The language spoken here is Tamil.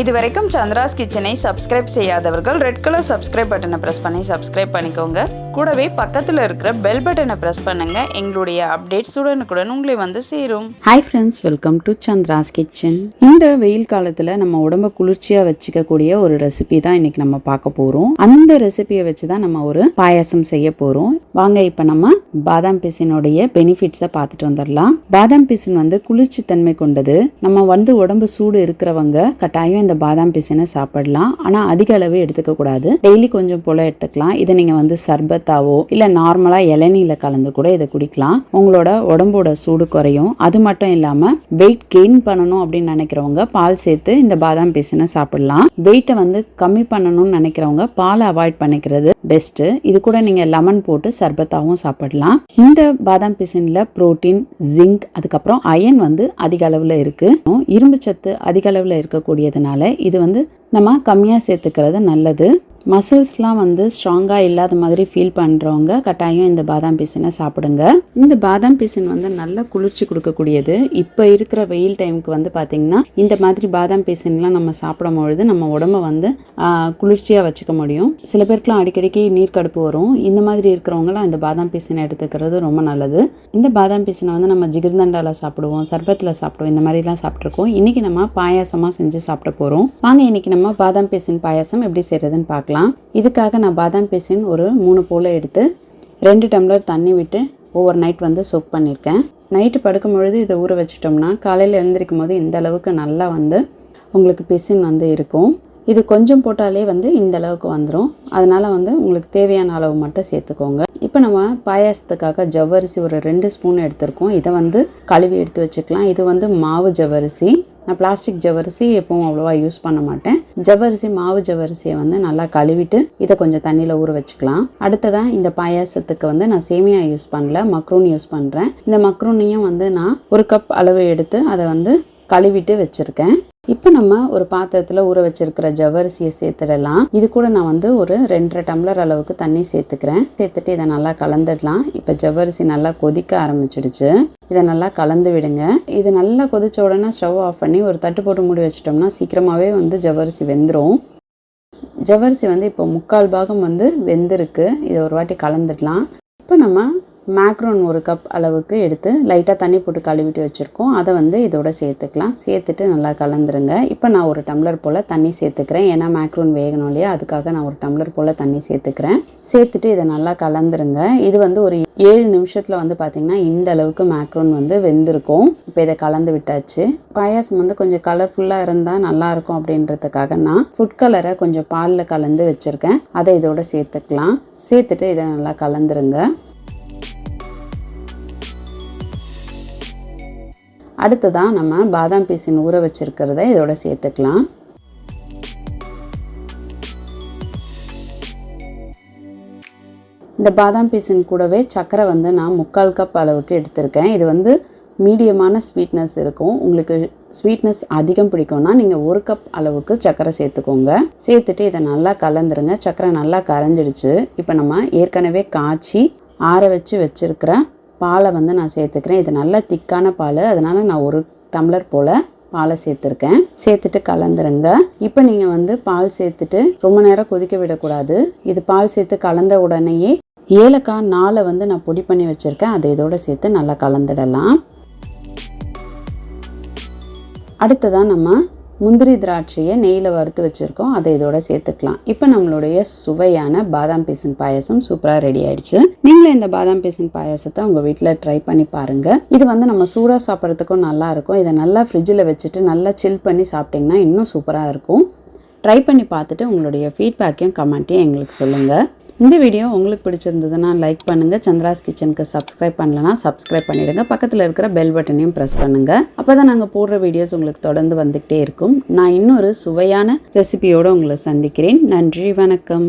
இது வரைக்கும் சந்திராஸ் கிச்சனை சப்ஸ்கிரைப் செய்யாதவர்கள் ரெட் கலர் சப்ஸ்கிரைப் பட்டனை ப்ரெஸ் பண்ணி சப்ஸ்கிரைப் பண்ணிக்கோங்க. கூடவே பக்கத்தில் இருக்கிற பெல் பட்டனை ப்ரெஸ் பண்ணுங்க. எங்களுடைய அப்டேட்ஸ் உடனுக்குடன் உங்களை வந்து சேரும். Hi friends welcome to Chandra's kitchen இந்த வெயில் காலத்தில் நம்ம உடம்ப குளிர்ச்சியாக வச்சுக்கக்கூடிய ஒரு ரெசிபி தான் இன்னைக்கு நம்ம பார்க்க போகிறோம் அந்த ரெசிபியை வச்சு தான் நம்ம ஒரு பாயாசம் செய்ய போகிறோம் வாங்க இப்போ நம்ம பாதாம் பிசினுடைய பெனிஃபிட்ஸை பார்த்துட்டு வந்துடலாம். பாதாம் பிசின் வந்து குளிர்ச்சி தன்மை கொண்டது. நம்ம வந்து உடம்பு சூடு இருக்கிறவங்க கட்டாயம் இந்த பாதாம் பிசினை சாப்பிடலாம். ஆனால் அதிக அளவு எடுத்துக்க கூடாது டெய்லி கொஞ்சம் போல எடுத்துக்கலாம். இதை நீங்கள் வந்து சர்பத் சர்பத்தாவோ இல்லை நார்மலாக இளநீல கலந்து கூட இதை குடிக்கலாம். உங்களோட உடம்போட சூடு குறையும். அது மட்டும் இல்லாமல் வெயிட் கெயின் பண்ணணும் அப்படின்னு நினைக்கிறவங்க பால் சேர்த்து இந்த பாதாம் பீசனை சாப்பிடலாம். வெயிட்டை வந்து கம்மி பண்ணணும்னு நினைக்கிறவங்க பாலை அவாய்ட் பண்ணிக்கிறது பெஸ்ட்டு இது கூட நீங்கள் லெமன் போட்டு சர்பத்தாகவும் சாப்பிடலாம். இந்த பாதாம் பிசினில் புரோட்டீன் ஜிங்க் அதுக்கப்புறம் அயன் வந்து அதிக அளவில் இருக்குது இரும்பு சத்து அதிக அளவில் இருக்கக்கூடியதுனால இது வந்து நம்ம கம்மியாக சேர்த்துக்கிறது நல்லது. மசில்ஸ்லாம் வந்து ஸ்ட்ராங்காக இல்லாத மாதிரி ஃபீல் பண்ணுறவங்க கட்டாயம் இந்த பாதாம் பீசனை சாப்பிடுங்க. இந்த பாதாம் பீசன் வந்து நல்லா குளிர்ச்சி கொடுக்கக்கூடியது. இப்போ இருக்கிற வெயில் டைமுக்கு வந்து பார்த்திங்கன்னா இந்த மாதிரி பாதாம் பீசன்லாம் நம்ம சாப்பிடும் பொழுது நம்ம உடம்ப வந்து குளிர்ச்சியாக வச்சுக்க முடியும். சில பேருக்குலாம் அடிக்கடிக்கு நீர் கடுப்பு வரும். இந்த மாதிரி இருக்கிறவங்களாம் இந்த பாதாம் பீசனை எடுத்துக்கிறது ரொம்ப நல்லது. இந்த பாதாம் பீசனை வந்து நம்ம ஜிகிர்தண்டாவில் சாப்பிடுவோம் சர்பத்தில் சாப்பிடுவோம் இந்த மாதிரிலாம் சாப்பிட்ருக்கோம் இன்றைக்கி நம்ம பாயாசமாக செஞ்சு சாப்பிட போகிறோம் வாங்க இன்றைக்கி நம்ம பாதாம் பீசன் பாயாசம் எப்படி செய்கிறதுன்னு பார்க்கலாம் இதுக்காக நான் பாதாம் பிசின் ஒரு மூணு போல் எடுத்து ரெண்டு டம்ளர் தண்ணி விட்டு ஓவர் நைட் வந்து சோக் பண்ணியிருக்கேன் நைட்டு படுக்கும் பொழுது இதை ஊற வச்சிட்டோம்னா காலையில் எழுந்திரிக்கும் போது இந்த அளவுக்கு நல்லா வந்து உங்களுக்கு பிசின் வந்து இருக்கும். இது கொஞ்சம் போட்டாலே வந்து இந்த அளவுக்கு வந்துடும் அதனால் வந்து உங்களுக்கு தேவையான அளவு மட்டும் சேர்த்துக்கோங்க. இப்போ நம்ம பாயாசத்துக்காக ஜவ்வரிசி ஒரு ரெண்டு ஸ்பூன் எடுத்திருக்கோம். இதை வந்து கழுவி எடுத்து வச்சுக்கலாம். இது வந்து மாவு ஜவ்வரிசி. நான் பிளாஸ்டிக் ஜவ்வரிசி எப்பவும் அவ்வளோவா யூஸ் பண்ண மாட்டேன். ஜவ்வரிசி மாவு ஜவ்வரிசியை வந்து நல்லா கழுவிட்டு இதை கொஞ்சம் தண்ணியில் ஊற வச்சுக்கலாம். அடுத்ததாக இந்த பாயாசத்துக்கு வந்து நான் சேமியா யூஸ் பண்ணல மக்ரூன் யூஸ் பண்ணுறேன் இந்த மக்ரூனையும் வந்து நான் ஒரு கப் அளவு எடுத்து அதை வந்து கழுவிட்டு வச்சுருக்கேன். இப்போ நம்ம ஒரு பாத்திரத்தில் ஊற வச்சிருக்கிற ஜவ்வரிசியை சேர்த்துடலாம். இது கூட நான் வந்து ஒரு ரெண்டரை டம்ளர் அளவுக்கு தண்ணி சேர்த்துக்கிறேன். சேர்த்துட்டு இதை நல்லா கலந்துடலாம். இப்போ ஜவ்வரிசி நல்லா கொதிக்க ஆரம்பிச்சிடுச்சு. இதை நல்லா கலந்து விடுங்க. இது நல்லா கொதிச்ச உடனே ஸ்டவ் ஆஃப் பண்ணி ஒரு தட்டு போட்டு மூடி வச்சிட்டோம்னா சீக்கிரமாகவே வந்து ஜவ்வரிசி வெந்துடும் ஜவ்வரிசி வந்து இப்போ முக்கால் பாகம் வந்து வெந்திருக்கு. இதை ஒரு வாட்டி கலந்துடலாம். இப்போ நம்ம மேக்ரோன் ஒரு கப் அளவுக்கு எடுத்து லைட்டாக தண்ணி போட்டு கழுவிட்டு வச்சுருக்கோம். அதை வந்து இதோட சேர்த்துக்கலாம். சேர்த்துட்டு நல்லா கலந்துருங்க. இப்போ நான் ஒரு டம்ளர் போல் தண்ணி சேர்த்துக்கிறேன். ஏன்னா மேக்ரோன் வேகணும் இல்லையா? அதுக்காக நான் ஒரு டம்ளர் போல் தண்ணி சேர்த்துக்கிறேன். சேர்த்துட்டு இதை நல்லா கலந்துருங்க. இது வந்து ஒரு ஏழு நிமிஷத்தில் வந்து பார்த்திங்கன்னா இந்த அளவுக்கு மேக்ரோன் வந்து வெந்திருக்கும். இப்போ இதை கலந்து விட்டாச்சு. பாயாசம் வந்து கொஞ்சம் கலர்ஃபுல்லாக இருந்தால் நல்லாயிருக்கும் அப்படின்றதுக்காக நான் ஃபுட் கலரை கொஞ்சம் பாலில் கலந்து வச்சுருக்கேன். அதை இதோட சேர்த்துக்கலாம். சேர்த்துட்டு இதை நல்லா கலந்துருங்க. அடுத்ததாக நம்ம பாதாம் பீசின் ஊற வச்சுருக்கிறத இதோட சேர்த்துக்கலாம். இந்த பாதாம் பீசின் கூடவே சர்க்கரை வந்து நான் முக்கால் கப் அளவுக்கு எடுத்திருக்கேன். இது வந்து மீடியமான ஸ்வீட்னஸ் இருக்கும். உங்களுக்கு ஸ்வீட்னஸ் அதிகம் பிடிக்கும்னா நீங்கள் ஒரு கப் அளவுக்கு சர்க்கரை சேர்த்துக்கோங்க. சேர்த்துட்டு இதை நல்லா கலந்துருங்க. சர்க்கரை நல்லா கரைஞ்சிடுச்சு. இப்போ நம்ம ஏற்கனவே காய்ச்சி ஆற வச்சு வச்சுருக்கிற பாலை வந்து நான் சேர்த்துக்கிறேன். இது நல்ல திக்கான பால். அதனால் நான் ஒரு டம்ளர் போல் பாலை சேர்த்துருக்கேன். சேர்த்துட்டு கலந்துருங்க. இப்போ நீங்கள் வந்து பால் சேர்த்துட்டு ரொம்ப நேரம் கொதிக்க விடக்கூடாது. இது பால் சேர்த்து கலந்த உடனேயே ஏலக்காய் நாளை வந்து நான் பொடி பண்ணி வச்சுருக்கேன். அதை இதோட சேர்த்து நல்லா கலந்துடலாம். அடுத்ததாக நம்ம முந்திரி திராட்சையை நெய்யில் வறுத்து வச்சுருக்கோம். அதை இதோட சேர்த்துக்கலாம். இப்போ நம்மளுடைய சுவையான பாதாம் பீசன் பாயசம் சூப்பராக ரெடி ஆயிடுச்சு. நீங்களே இந்த பாதாம் பீசன் பாயசத்தை உங்கள் வீட்டில் ட்ரை பண்ணி பாருங்கள் இது வந்து நம்ம சூடாக சாப்பிட்றதுக்கும் நல்லா இருக்கும். இதை நல்லா ஃப்ரிட்ஜில் வச்சுட்டு நல்லா சில் பண்ணி சாப்பிட்டிங்கன்னா இன்னும் சூப்பராக இருக்கும். ட்ரை பண்ணி பார்த்துட்டு உங்களுடைய ஃபீட்பேக்கையும் கமெண்ட்டையும் எங்களுக்கு சொல்லுங்கள் இந்த வீடியோ உங்களுக்கு பிடிச்சிருந்ததுன்னா லைக் பண்ணுங்கள் சந்திராஸ் கிச்சனுக்கு சப்ஸ்கிரைப் பண்ணலனா சப்ஸ்கிரைப் பண்ணிவிடுங்க பக்கத்தில் இருக்கிற பெல் பட்டனையும் ப்ரெஸ் பண்ணுங்கள் அப்போ தான் நாங்கள் போடுற வீடியோஸ் உங்களுக்கு தொடர்ந்து வந்துக்கிட்டே இருக்கும். நான் இன்னொரு சுவையான ரெசிபியோடு உங்களை சந்திக்கிறேன். நன்றி வணக்கம்.